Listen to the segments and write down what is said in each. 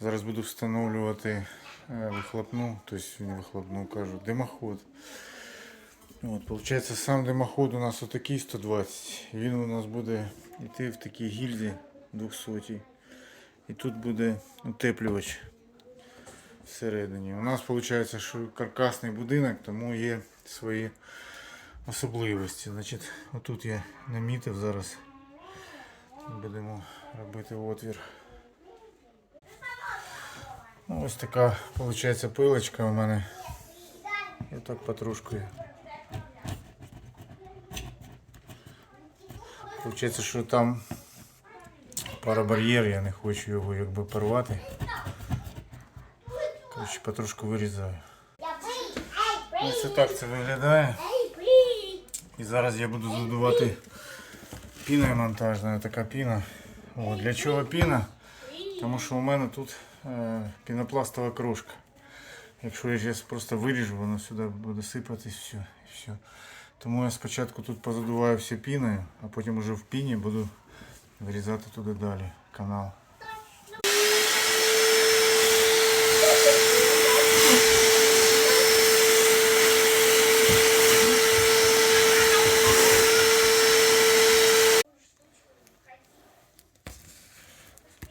Зараз буду встановлювати е, вихлопну, тобто не вихлопну, кажу, димоход. От, получається, сам димоход у нас отакий 120. Він у нас буде йти в такій гільзі 200. І тут буде утеплювач всередині. У нас виходить, що каркасний будинок, тому є свої особливості. Значить, отут я намітив зараз. Будемо робити отвір. Ну, ось така виходить пилочка у мене. І так потрошку. Получається, що там парабар'єр, я не хочу його якби порвати. Коротше, потрошку вирізаю. Ось так це виглядає. І зараз я буду задувати піною монтажною, така піна. О, для чого піна? Тому що у мене тут пінопластова крошка. Якщо я зараз просто виріжу, воно сюди буде сипатись все, і все. Тому я спочатку тут позадуваю все піною, а потім уже в піні буду вирізати туди далі канал.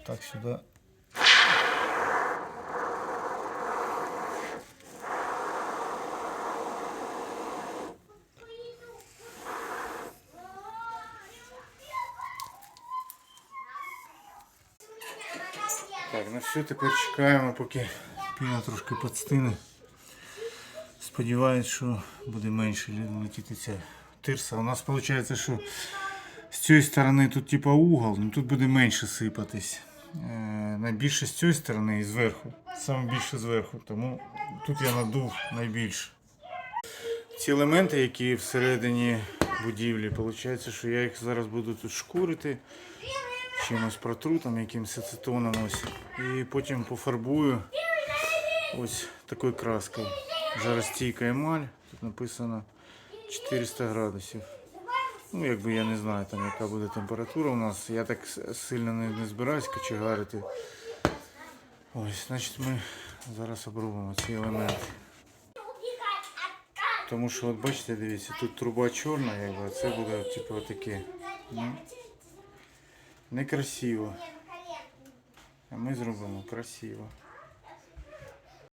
Так, сюда. Так, ну все, тепер чекаємо, поки піна трошки підстине. Сподіваюсь, що буде менше летіти ця тирса. У нас виходить, що з цієї сторони тут типа угол, ну тут буде менше сипатись. Е, найбільше з цієї сторони і зверху. Саме більше зверху. Тому тут я надув найбільше. Ці елементи, які всередині будівлі, виходить, що я їх зараз буду тут шкурити, чимось протру, там якимось ацетоном ось. І потім пофарбую ось такою краскою. Жаростійка емаль, тут написано 400 градусів. Ну, якби я не знаю, там, яка буде температура у нас. Я так сильно не, не збираюсь кочегарити. Ось, значить ми зараз обробимо ці елементи. Тому що, от бачите, дивіться, тут труба чорна, якби, а це буде типу таке. Ну, некрасиво. А ми зробимо красиво.